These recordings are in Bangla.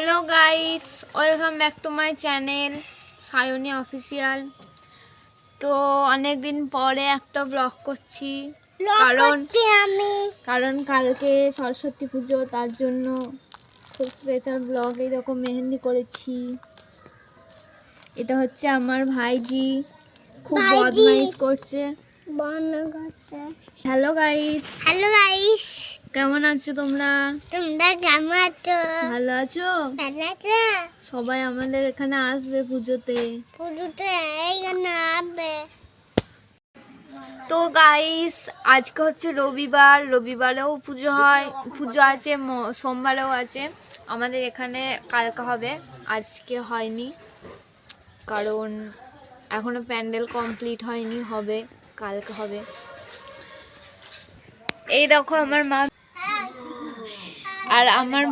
Hello guys welcome back to my channel Sayani official তো অনেক দিন পরে একটা ব্লগ করছি। কারণ আমি। কারণ কালকে সরস্বতী পুজো তার জন্য খুব স্পেশাল ব্লগ এইরকম মেহেন্দি করেছি। এটা হচ্ছে আমার ভাইজি। খুব ভাইজি। বদমাইশ করছে। হ্যালো গাইস হ্যালো গাইস কেমন আছো তোমরা? তোমরা কেমন আছো? ভালো আছো? ভালো আছো? সবাই আমাদের এখানে আসবে পুজোতে। পুজোতে এইখানে আসবে। তো গাইস আজকে হচ্ছে রবিবার। রবিবারেও পুজো হয় পুজো আছে সোমবারেও আছে। আমাদের এখানে কালকে হবে আজকে হয়নি। কারণ এখনও প্যান্ডেল কমপ্লিট হয়নি হবে কালকে হবে। এই দেখো আমার মা আর আমার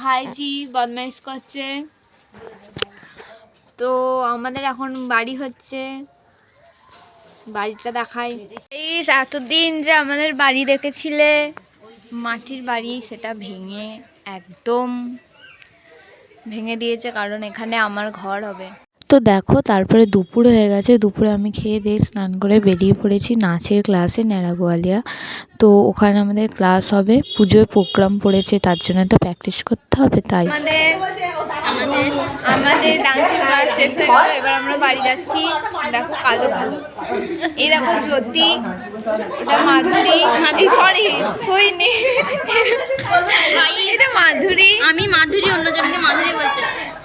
ভাইজি বদমাইশ করছে। তো আমাদের এখন বাড়ি হচ্ছে। বাড়িটা দেখাই। এই এতদিন যে আমাদের বাড়ি দেখেছিলে মাটির বাড়ি সেটা ভেঙে একদম ভেঙে দিয়েছে কারণ এখানে আমার ঘর হবে। তো দেখো তারপরে দুপুর হয়ে গেছে। দুপুরে আমি খেয়ে দিয়ে স্নান করে বেরিয়ে পড়েছি নাচের ক্লাসে ন্যাড়া গোয়ালিয়া তো ওখানে আমাদের ক্লাস হবে। পুজোর প্রোগ্রাম পড়েছে তার জন্য তো প্র্যাকটিস করতে হবে তাই। আমাদের আমাদের ডান্সের ক্লাস শেষ হয়ে গেল এবার আমরা বাড়ি যাচ্ছি। দেখো কালো। এই দেখো জ্যোতি ওটা মাধুরী। সরি সইনি এটা মাধুরী। আমি মাধুরী অন্যজনকে মাধুরী বলছে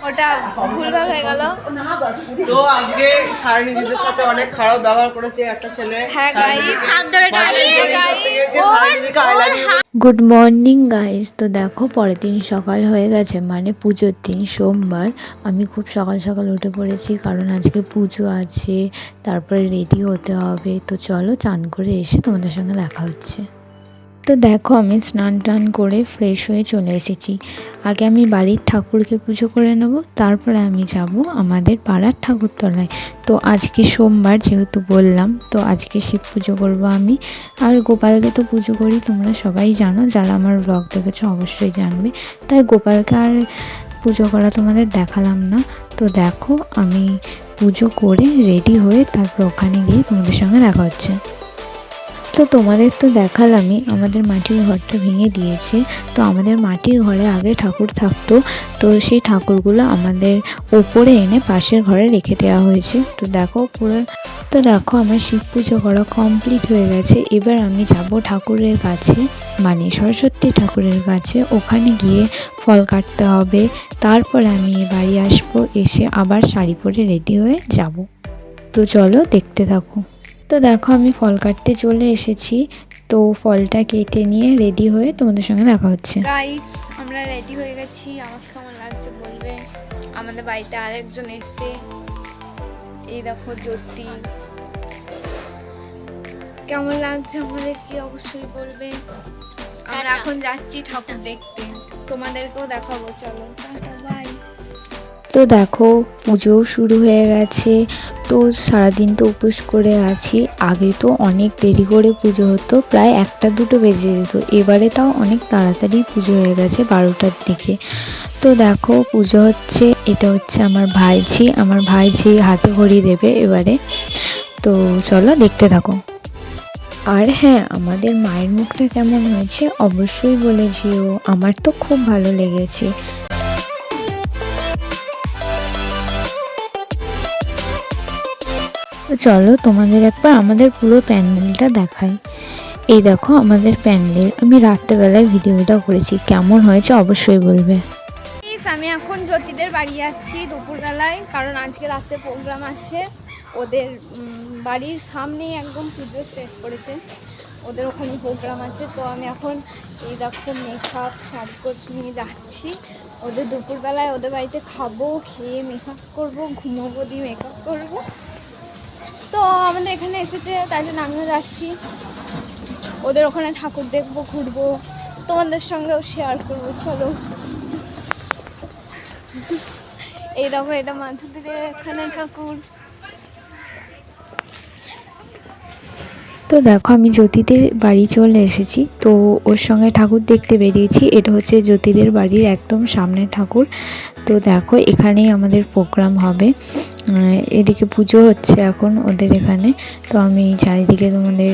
ওটা ভুলভাল হয়ে গেল। তো আজকে সারিনীদের সাথে অনেক খারাপ ব্যবহার করেছে একটা ছেলে। হ্যাঁ গাইস হাত ধরে গুড মর্নিং গাইজ তো দেখো পরের দিন সকাল হয়ে গেছে মানে পুজোর দিন সোমবার। আমি খুব সকাল সকাল উঠে পড়েছি কারণ আজকে পুজো আছে তারপরে রেডি হতে হবে। তো চলো চান করে এসে তোমাদের সঙ্গে দেখা হচ্ছে। তো দেখো আমি স্নান টান করে ফ্রেশ হয়ে চলে এসেছি। আগে আমি বাড়ির ঠাকুরকে পুজো করে নেব, তারপরে আমি যাব আমাদের পাড়ার ঠাকুরতলায়। তো আজকে সোমবার যেহেতু বললাম, তো আজকে শিব পুজো করব আমি। আর গোপালকে তো পুজো করি, তোমরা সবাই জানো, যারা আমার ব্লগ দেখেছ অবশ্যই জানবে। তাই গোপালকে আর পুজো করা তোমাদের দেখালাম না। তো দেখো আমি পুজো করে রেডি হয়ে তারপর ওখানে গিয়ে তোমাদের সঙ্গে দেখা হচ্ছে। তো তোমাদের তো দেখালামই, আমাদের মাটির ঘরটা ভেঙে দিয়েছে। তো আমাদের মাটির ঘরে আগে ঠাকুর থাকতো, তো সেই ঠাকুরগুলো আমাদের ওপরে এনে পাশের ঘরে রেখে দেওয়া হয়েছে। তো দেখো পুরো, তো দেখো আমার শিব পুজো করা কমপ্লিট হয়ে গেছে। এবার আমি যাব ঠাকুরের কাছে মানে সরস্বতী ঠাকুরের কাছে। ওখানে গিয়ে ফল কাটতে হবে, তারপরে আমি বাড়ি আসব, এসে আবার শাড়ি পরে রেডি হয়ে যাব। তো চলো দেখতে থাকো। তো দেখো আমি ফল কাটতে চলে এসেছি। তো ফলটা কেটে নিয়ে রেডি হয়ে তোমাদের সঙ্গে দেখা হচ্ছে। গাইস আমরা রেডি হয়ে গেছি। আমার কেমন লাগছে বলবে? আমাদের বাড়িতে আরেকজন এসছে। এই দেখো জ্যোতি। কেমন লাগছে আমাদের কি অবশ্যই বলবে? আমরা এখন যাচ্ছি ঠাকুর দেখতে। তোমাদেরকেও দেখাবো চলো। টাটা বাই তো দেখো, পুজোও শুরু হয়ে গেছে। তো সারাদিন তো উপোস করে আছি। আগে তো অনেক দেরি করে পুজো হতো, প্রায় একটা দুটো বেজে যেত। এবারে তাও অনেক তাড়াতাড়ি পুজো হয়ে গেছে বারোটার দিকে। তো দেখো, পুজো হচ্ছে, এটা হচ্ছে আমার ভাইঝি। আমার ভাইঝি হাতে ঘড়ি দেবে এবারে। তো চলো দেখতে থাকো। আর হ্যাঁ আমাদের মায়ের মুখটা কেমন হয়েছে অবশ্যই বলে যেও। আমার তো খুব ভালো লেগেছে। চলো তোমাদের একবার আমাদের পুরো প্যান্ডেলটা দেখাই। এই দেখো আমাদের প্যান্ডেল। আমি রাত্রেবেলায় ভিডিওটা করেছি। কেমন হয়েছে অবশ্যই বলবে। আমি এখন জ্যোতিদের বাড়ি যাচ্ছি দুপুরবেলায়, কারণ আজকে রাতে প্রোগ্রাম আছে। ওদের বাড়ির সামনেই একদম পুজো স্টেজ করেছে। ওদের ওখানে প্রোগ্রাম আছে। তো আমি এখন এই দেখো মেকআপ সাজগোজ নিয়ে যাচ্ছি। ওদের দুপুরবেলায় ওদের বাড়িতে খাব, খেয়ে মেকআপ করব, ঘুমোবো, দিয়ে মেকআপ করব। তো আমাদের এখানে এসেছে, তাই জন্য আমিও যাচ্ছি। ওদের ওখানে ঠাকুর দেখব, ঘুরবো। তোমাদের সঙ্গেও শেয়ার করব, চলো। এই দেখো, এটা মাধুদের এখানে ঠাকুর। তো দেখো, আমি জ্যোতিদের বাড়ি চলে এসেছি। তো ওর সঙ্গে ঠাকুর দেখতে বেরিয়েছি। এটা হচ্ছে জ্যোতিদের বাড়ির একদম সামনে ঠাকুর। তো দেখো, এখানেই আমাদের প্রোগ্রাম হবে। এদিকে পুজো হচ্ছে এখন ওদের এখানে। তো আমি চারিদিকে তোমাদের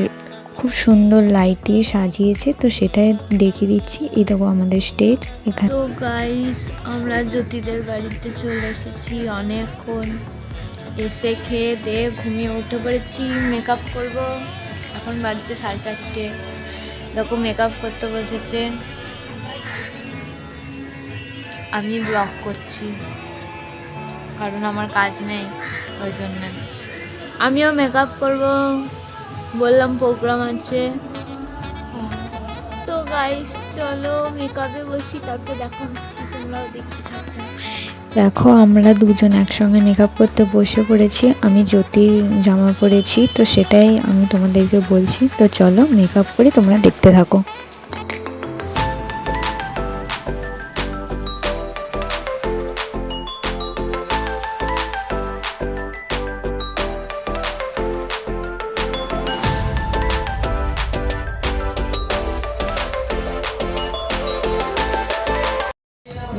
খুব সুন্দর লাইট দিয়ে সাজিয়েছে। তো সেটাই দেখিয়ে দিচ্ছি। এই দেখো আমাদের স্টেজ এখানে তো গাইস আমরা জ্যোতিদের বাড়িতে চলে এসেছি অনেকক্ষণ। এসে খেয়ে দিয়ে ঘুমিয়ে উঠে পড়েছি। মেকআপ করব। এখন বাজছে সাড়ে চারটে। দেখো মেকআপ করতে বসেছে। আমি ব্লগ করছি। কারণ আমার কাজ নেই, ওই জন্য। আমিও মেকআপ করব। বললাম প্রোগ্রাম আছে। তো গাইস চলো মেকআপে বসি, তারপর দেখা হচ্ছে। তোমরাও দেখতে থাকো। দেখো, আমরা দুজন একসঙ্গে মেকআপ করতে বসে পড়েছি, আমি জ্যোতির জামা পরেছি, তো সেটাই আমি তোমাদেরকে বলছি, তো চলো মেকআপ করে তোমরা দেখতে থাকো।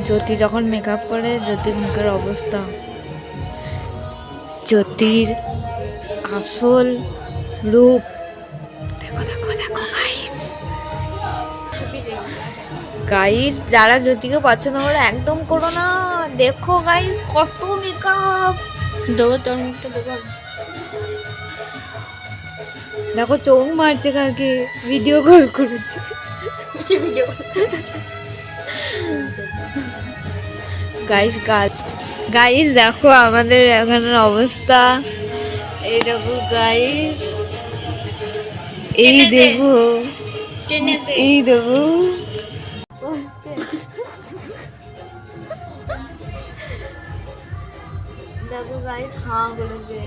জ্যোতি যখন মেকআপ করে জ্যোতির মুখের অবস্থা। জ্যোতির আসল রূপ। দেখো দেখো দেখো গাইস গাইস যারা জ্যোতিকে পছন্দ করে একদম করো না। দেখো গাইস কত মেকআপ দেবো তোর মুখটা দেবো। দেখো চোখ মারছে কাকে। ভিডিও কল করেছে। ভিডিও গাইস গাছ গাইস দেখো আমাদের এখানের অবস্থা। এই দেখো গাইস এই দেখো এই দেখো। দেখো গাইস হাঁ করেছে।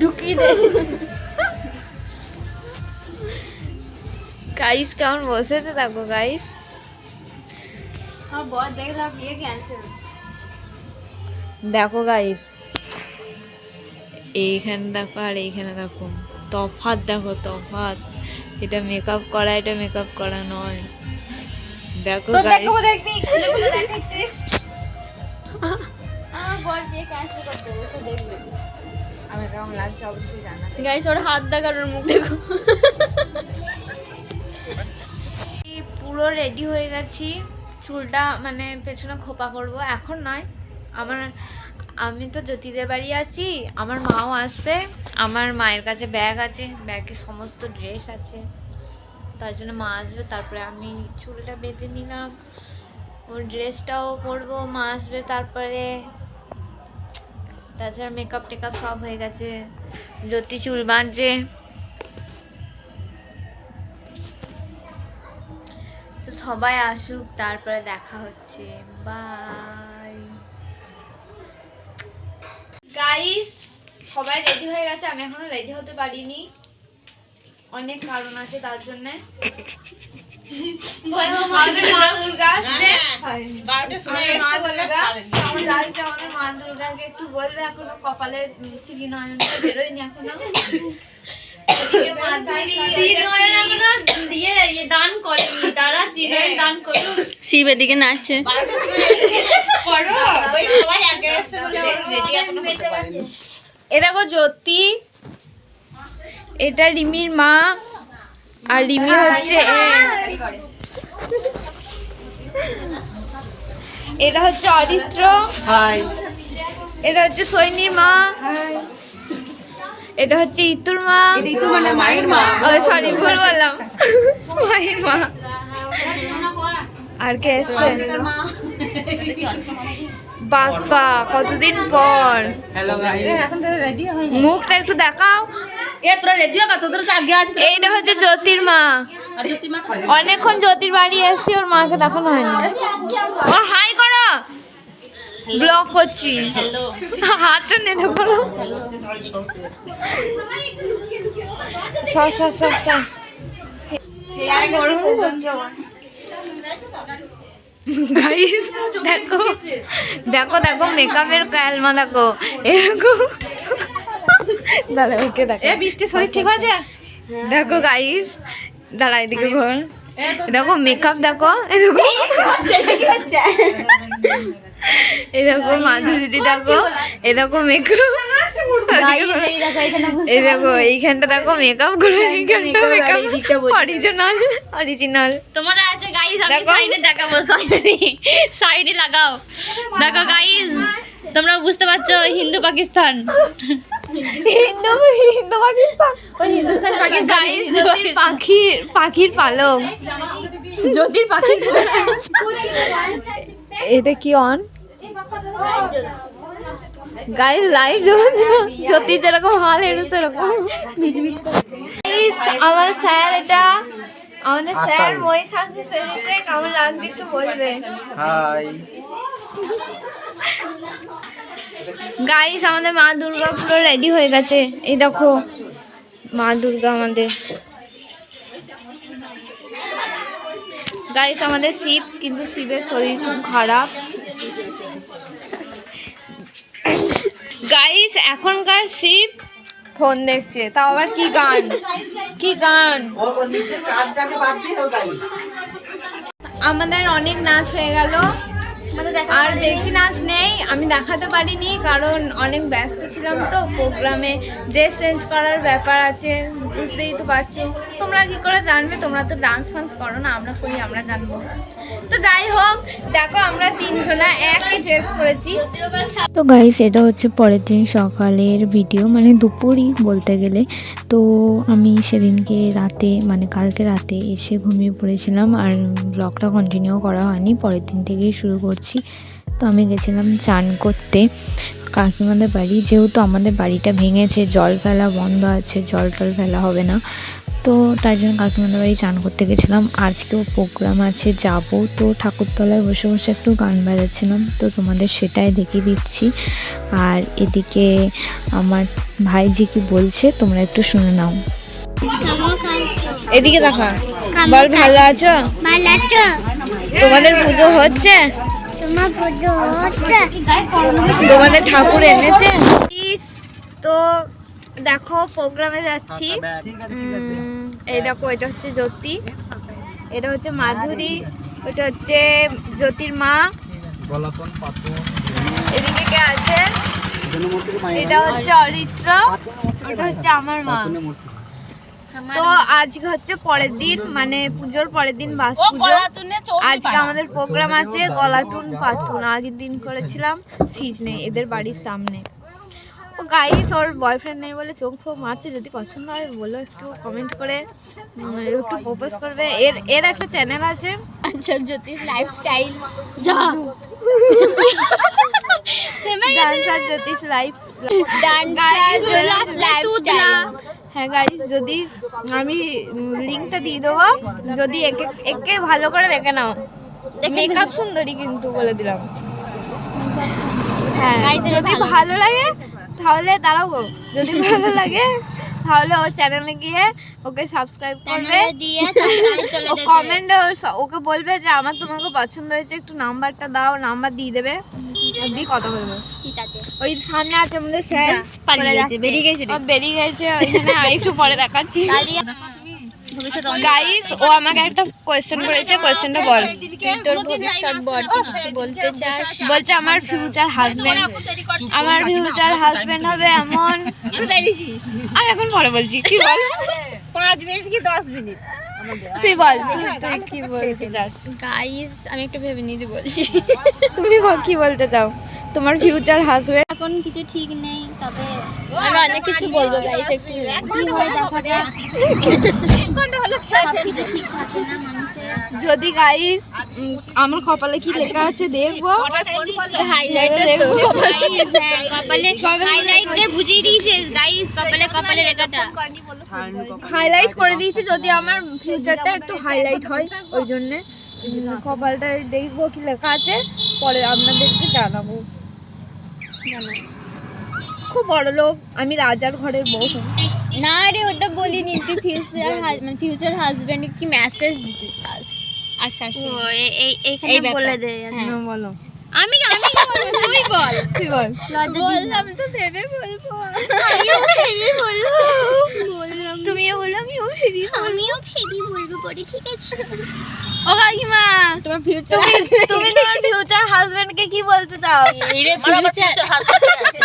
ঢুকিয়ে দে। গাইস কেমন বসেছে দেখো গাইস দেখো গাইস এইখানে দেখো আর এইখানে দেখো তফাৎ দেখো তফাৎ এটা মেকআপ করা এটা মেকআপ করা নয় দেখো গাইস আমি কেমন লাগছে অবশ্যই জানা গাইস ওর হাত দেখার ওর মুখ দেখো পুরো রেডি হয়ে গেছি। চুলটা মানে পেছনে খোপা করব, এখন নয়। আমার, আমি তো জ্যোতিদের বাড়ি আছি, আমার মাও আসবে, আমার মায়ের কাছে ব্যাগ আছে ব্যাগে সমস্ত ড্রেস আছে। তার জন্য মা আসবে, তারপরে আমি চুলটা বেঁধে নিলাম। ওর ড্রেসটাও পরবো, মা আসবে তারপরে। তাছাড়া মেকআপ টেকআপ সব হয়ে গেছে। জ্যোতি চুল বাঁধছে। তো সবাই আসুক তারপরে দেখা হচ্ছে। বাই গাইস সবাই রেডি হয়ে গেছে? আমি এখনও রেডি হতে পারিনি। অনেক কারণ আছে তার জন্য। আমাদের মা দুর্গাকে একটু বলবে এখনও কপালে ত্রিনয়নটা বেরোয়নি এখনও। শিব এদিকে নাচছে। এটা গো জ্যোতি এটা রিমির মা আর রিমি হচ্ছে এ। এটা হচ্ছে অরিত্র এটা হচ্ছে সৈনির মা। এটা হচ্ছে ইতুর মা। ইতুর মানে মায়ের মা। ও সরি ভুল বললাম। মায়ের মা। আর কে এসছে? বাপ্পা কতদিন পর। হ্যালো গাইস মুখটা একটু দেখাও। এ তোরা রেডি হবে? তোদের তো আগে আছে এইটা হচ্ছে জ্যোতির মা। অনেকক্ষণ জ্যোতির বাড়ি এসছি ওর মাকে দেখানো হয়নি। ও হাই করো। ব্লক করছি। হাতটা নেড়ে করো সর সর সর সর গাইস দেখো। দেখো দেখো মেকআপের ক্যালমা দেখো। এরকম। দাঁড়া ওকে দেখো এ বৃষ্টি শরীর ঠিক আছে দেখো গাইস দাঁড়া এদিকে ঘর দেখো মেকআপ দেখো। দেখো দেখো মাধুরী দিদি দেখো দেখো মেকআপ এই দেখো এইখানটা দেখো মেকআপ করে অরিজিনাল অরিজিনাল তোমরা আছে গাইস আমি। সাইডে দেখাবো সাইডে সাইডে লাগাও। দেখো গাইস তোমরা বুঝতে পারছ হিন্দু পাকিস্তান। হিন্দু হিন্দু পাকিস্তান। হিন্দুস্তান পাকিস্তান গাইস পাখির পাখির পালক। জ্যোতির পাকিস্তান এটা কি অন গাইস লাইভ জ্যোতি যেরকম হল এলো সেরকম। আমার স্যার এটা আমাদের স্যার মই সাথে সেজেছে কেমন লাগছে একটু বলবে। হাই গাইস আমাদের মা দুর্গা পুরো রেডি হয়ে গেছে। এই দেখো মা দুর্গা আমাদের। গাইস আমাদের শিব, কিন্তু শিবের শরীর খুব খারাপ। গাইস এখনকার শিব ফোন দেখছে, তাও আবার কি গান? কি গান? আমাদের অনেক নাচ হয়ে গেল। আর বেশি নাচ নেই, আমি দেখাতে পারিনি, কারণ অনেক ব্যস্ত ছিলাম তো, প্রোগ্রামে ড্রেস চেঞ্জ করার ব্যাপার আছে, বুঝতেই তো পারছ। তোমরা কি করে জানবে? তোমরা তো ডান্স ফান্স করো না, আমরা করি, আমরা জানব। তো যাই হোক, দেখো আমরা তিনজনা একই ড্রেস করেছি তো গাইস এটা হচ্ছে পরের দিন সকালের ভিডিও মানে দুপুরই বলতে গেলে। তো আমি সেদিনকে রাতে মানে কালকে রাতে এসে ঘুমিয়ে পড়েছিলাম, আর ব্লগটা কন্টিনিউ করা হয়নি, পরের দিন থেকেই শুরু করছি। তো আমি গেছিলাম চান করতে। কাকিমাদের বাড়ি যেহেতু আমাদের বাড়িটা ভেঙেছে জল ফেলা বন্ধ আছে জল টল ফেলা হবে না। তো তার জন্য কাকিমাদের বাড়ি চান করতে গেছিলাম। আজকেও প্রোগ্রাম আছে যাব। তো ঠাকুরতলায় বসে বসে একটু গান বাজাচ্ছিলাম। তো তোমাদের সেটাই দেখিয়ে দিচ্ছি। আর এদিকে আমার ভাইজি কি বলছে তোমরা একটু শুনে নাও। এদিকে দেখা। বল ভালো আছো? ভালো আছো? তোমাদের পুজো হচ্ছে? তোমাদের ঠাকুর এনেছে? তো দেখো, প্রোগ্রামে যাচ্ছি। এই দেখো, এটা হচ্ছে জ্যোতি। এটা হচ্ছে মাধুরী ওটা হচ্ছে জ্যোতির মা। এদিকে কে আছে? এটা হচ্ছে অরিত্র, এটা হচ্ছে আমার মা। তো আজকে হচ্ছে পরের দিন মানে পুজোর পরের দিন বাস পুজো। আজকে আমাদের প্রোগ্রাম আছে গলাতুন পাতুন আগের দিন করেছিলাম সিজনে এদের বাড়ির সামনে। ও গাইস ওর বয়ফ্রেন্ড নেই বলে চোখ ফোক মারছে যদি পছন্দ হয় বলো একটু কমেন্ট করে একটু প্রপোজ করবে। এর এর একটা চ্যানেল আছে। আচ্ছা জ্যোতিষ লাইফস্টাইল যা। ডান্সার জ্যোতিষ লাইফ হ্যাঁ গাইস যদি আমি লিঙ্কটা দিয়ে দেবো যদি একে একে ভালো করে দেখে নাও। মেকআপ সুন্দরী কিন্তু বলে দিলাম। হ্যাঁ যদি ভালো। লাগে তাহলে দাঁড়াও গো। যদি ভালো লাগে তাহলে ওর চ্যানেলে গিয়ে ওকে সাবস্ক্রাইব করবে। ও কমেন্টে ওকে বলবে যে আমার তোমাকে পছন্দ হয়েছে একটু নাম্বারটা দাও নাম্বার দিয়ে দেবে। দিয়ে কথা বলবে। ঠিক আছে। ওই সামনে আছে আমাদের স্যার পালিয়ে গেছে, বেরিয়ে গেছে। বেরিয়ে গেছে ওইখানে আরেকটু পরে দেখাচ্ছি। গাইস ও আমাকে একটা কোয়েশ্চেন করেছে কোয়েশ্চেনটা বল। তোর ভবিষ্যৎ কিছু বলতে চাস? বলছে আমার ফিউচার হাজবেন্ড আমার ফিউচার হাজবেন্ড হবে এমন। আমি এখন পরে বলছি কি বল? পাঁচ মিনিট কি দশ মিনিট? তুই বল তুই তুই কি বলতে চাস? গাইস আমি একটু ভেবে নিতে বলছি। তুমি কি বলতে চাও? তোমার ফিউচার হাজবেন্ড এখন কিছু ঠিক নেই তবে আমি অনেক কিছু বলব গাইস একটু কি হয় দেখা যাক সব কিছু ঠিক থাকে না যদি গাইস আমার কপালে কি লেখা আছে দেখব? হ্যাঁ, হাইলাইট হাইলাইট করে দিয়েছি যদি আমার ফিউচারটা একটু হাইলাইট হয় ওই জন্যে। কপালটা দেখব কি লেখা আছে পরে আপনাদেরকে জানাব। খুব বড় লোক আমি রাজার ঘরের বউ। না রে ওটা বলিনি। তুই ফিউচার মানে ফিউচার হাজবেন্ডকে কি মেসেজ দিতে চাস? আচ্ছা ও এই এইখানে বলে দে হ্যাঁ, বলো। আমি আমি? তুই বল। তুই বল। বললাম তো ভেবে বলব। আমিও ভেবে বলব। বললাম। তুমিও বলল আমিও ভেবে আমিও ভেবে বলব পরে ঠিক আছে। ও কাকিমা তোমার ফিউচার তুমি হাজবেন্ডকে কি বলতে চাও? এরে ফিউচার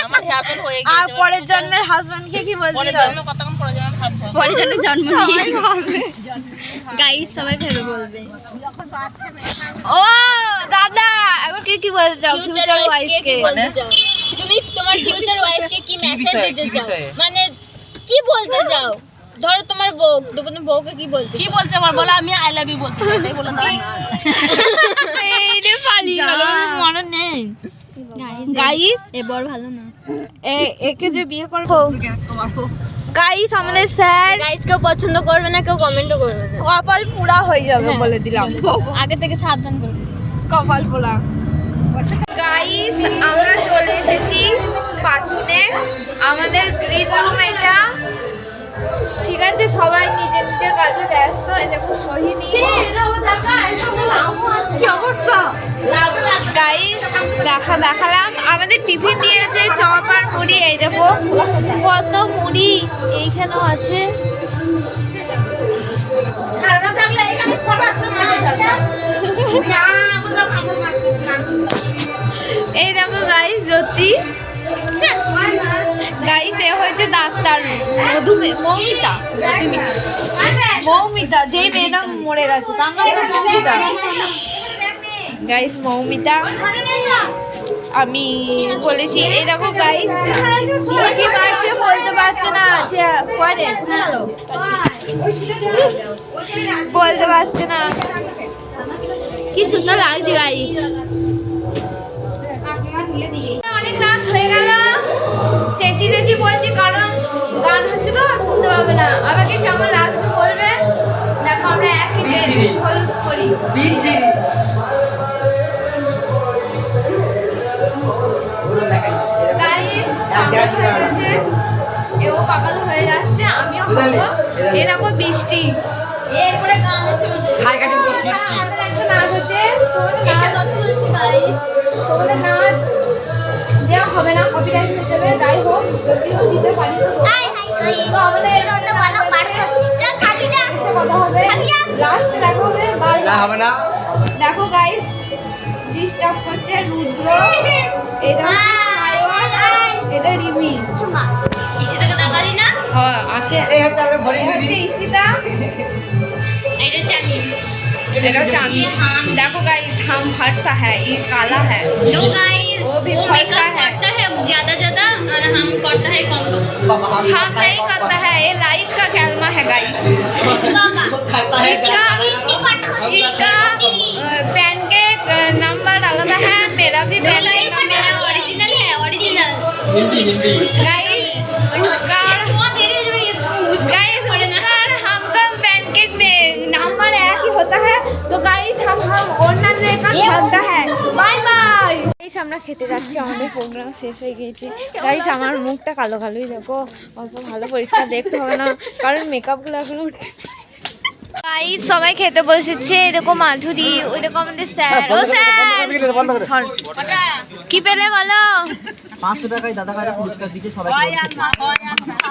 আমার হাজবেন্ড হয়ে আর পরের জন্মের হাজবেন্ডকে কি বলতে চাও? জন্ম কতক্ষণ পরে জন্ম ভাববো জন্ম নিয়ে। গাইস সবাই ভেবে বলবে। ও দাদা এখন কি কি বলতে চাও? ফিউচার ফিউচার ওয়াইফকে কি বলতে চাও? তুমি তোমার ফিউচার ওয়াইফকে কি মেসেজ দিতে চাও? মানে কি বলতে চাও? ধরো তোমার বউ তোমার বউকে কি বলতে কি বলতে আমার? বলো আমি আই লাভ ইউ বলতে এটাই বলে দাও এই রে পালিয়ে গেল মনে নেই। গাইস এবার ভালো না। এ একে যে বিয়ে করব গাইস আমাদের স্যার গাইস কেউ পছন্দ করবে না কেউ কমেন্টও করবে না। কপাল পুরা হয়ে যাবে বলে দিলাম। আগে থেকে সাবধান করবে কপাল পোড়া গাইস আমরা চলে এসেছি পাতুনে। আমাদের গ্রিন রুম এটা ঠিক আছে সবাই নিজের নিজের কাজে ব্যস্ত। এই দেখো কি অবস্থা? গাইস দেখা দেখালাম। আমাদের টিফিন দিয়েছে চপ আর মুড়ি এই দেখো। কত মুড়ি এইখানেও আছে। এই দেখো গাইস জ্যোতি। ডাক্তার মধুমে, মৌমিতা মৌমিতা, যেই মেয়েটা মরে গেছে, তার নাম মৌমিতা। গাইস মৌমিতা, আমি বলেছি, এই দেখো গাইস কি পারছে বলতে পারছে না, যে পরে বলতে পারছে না। কি সুন্দর লাগছে গাইস অনেক নাচ হয়ে গেল। চেঁচি চেঁচি বলছি, কারণ গান হচ্ছে তো শুনতে পাবে না। আমাকে কেমন লাগছে বলবে। দেখো আমরা একই হলুদ করি। এও হয়ে যাচ্ছে আমিও খাব এ দেখো বৃষ্টি। এরপরে গান আছে। আমাদের। একটা নাচ আছে তোমাদের নাচ দেওয়া হবে না কপিরাইট হয়ে যাবে যাই হোক যদিও দিতে পারি তো তো আমাদের এসে কথা হবে লাস্ট দেখা হবে বাই না হবে না দেখো গাইস ডিস্টার্ব করছে রুদ্র এটা হচ্ছে সায়ন এটা রিমি ইসিটাকে তাকালি না হ্যাঁ আছে এই হচ্ছে আমাদের ভরিং এটা দিদি হচ্ছে ইসিতা এটা হচ্ছে আমি এটা হচ্ছে আমি देखो गाइस हम फरसा है ये काला है नो गाइस वो भी वो फंसा मेकअप है। करता है ज्यादा ज्यादा और हम करता है तो। हाँ नहीं करता है। ये का है गाइस इसका इसका पेन के नंबर अलग है। मेरा भी पेन मेरा ओरिजिनल है। ओरिजिनल होता है। तो गाइस हम हम ऑनलाइन लेकर भागता है। আমরা খেতে যাচ্ছি আমাদের প্রোগ্রাম শেষ হয়ে গিয়েছে। গাইস আমার মুখটা কালো কালোই দেখো অল্প ভালো পরিষ্কার দেখতে হবে না কারণ মেকআপগুলো এখনও গাইস সবাই খেতে বসেছে এরকম মাধুরী ওই রকম আমাদের স্যার। ও স্যার! কি পেলে বলো? পাঁচশো টাকায় দাদা ভাইরা পুরস্কার দিচ্ছে সবাই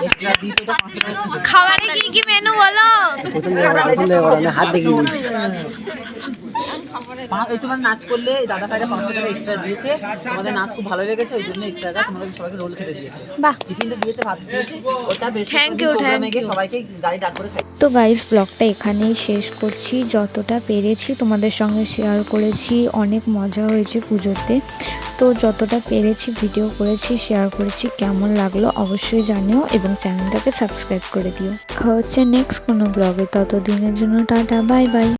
এক্সট্রা দিচ্ছে ওটা পাঁচশো টাকা খাবারে কি কি মেনু বলো? হাত দেখিয়ে তোমার নাচ করলে দাদা ভাইরা পাঁচশো টাকা এক্সট্রা দিয়েছে। তোমাদের নাচ খুব ভালো লেগেছে ওই জন্য এক্সট্রা টাকা তোমাদের সবাইকে রোল খেতে দিয়েছে। টিফিনটা দিয়েছে ভাত দিয়েছে ওটা বেশ you, thank গিয়ে you. সবাইকে গাড়ি ডাক করে খাই তো গাইস ব্লগটা এখানেই শেষ করছি। যতটা পেরেছি তোমাদের সঙ্গে শেয়ার করেছি অনেক মজা হয়েছে পুজোতে। তো যতটা পেরেছি ভিডিও করেছি শেয়ার করেছি কেমন লাগল অবশ্যই জানিও এবং চ্যানেলটাকে সাবস্ক্রাইব করে দিও। দেখা হচ্ছে নেক্সট কোনো ব্লগে ততদিনের জন্য টাটা বাই বাই